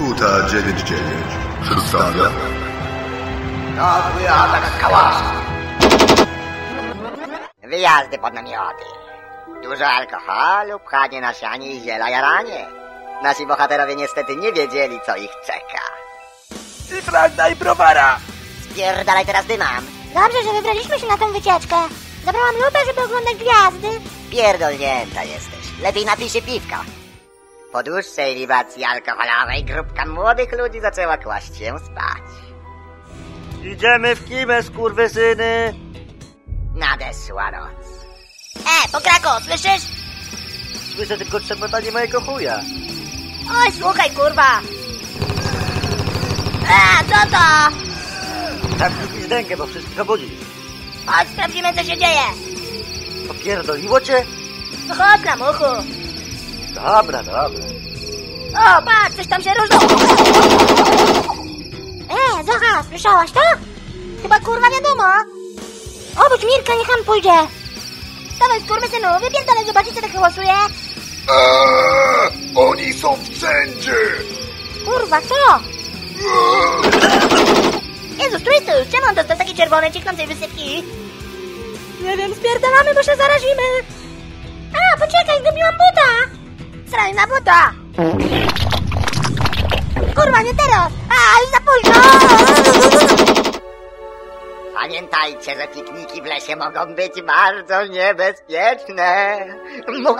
Uta 99 przedstawia Nagły atak z kałasu. Wyjazdy pod namioty. Dużo alkoholu, pchanie na sianie i ziela jaranie. Nasi bohaterowie niestety nie wiedzieli, co ich czeka. I fragna i browara! Spierdalaj teraz dymam. Dobrze, że wybraliśmy się na tę wycieczkę. Zabrałam lupę, żeby oglądać gwiazdy. Pierdolnięta jesteś. Lepiej napij się piwka. Po dłuższej libacji alkoholowej grupka młodych ludzi zaczęła kłaść się spać. Idziemy w kimę, skurwysyny! Nadeszła noc. E, pokrako, słyszysz? Słyszę tylko trzepotanie mojego chuja. Oj, słuchaj, kurwa. E, co to? Zamknij pizdenkę, bo wszystkich obudzi. Chodź, sprawdzimy, co się dzieje. Popierdoliło cię? No chodź, lamuchu. Dobra, dobra. O, patrz, coś tam się różniło. E, Zocha, słyszałaś to? Chyba kurwa wiadomo. Obudź Mirka, niech on pójdzie. Dawaj, skurwysynu, wypierdalaj, zobaczycie, co tak hałasuje. Eee, Oni są wszędzie! Kurwa, co? Jezus Chrystus, czemu on dostał takie czerwone, cieknącej wysypki? Nie wiem, spierdalamy, bo się zarazimy. A, poczekaj, zgubiłam buta. Sraj na buta. Kurwa, nie teraz. A, już za późno. Pamiętajcie, że pikniki w lesie mogą być bardzo niebezpieczne.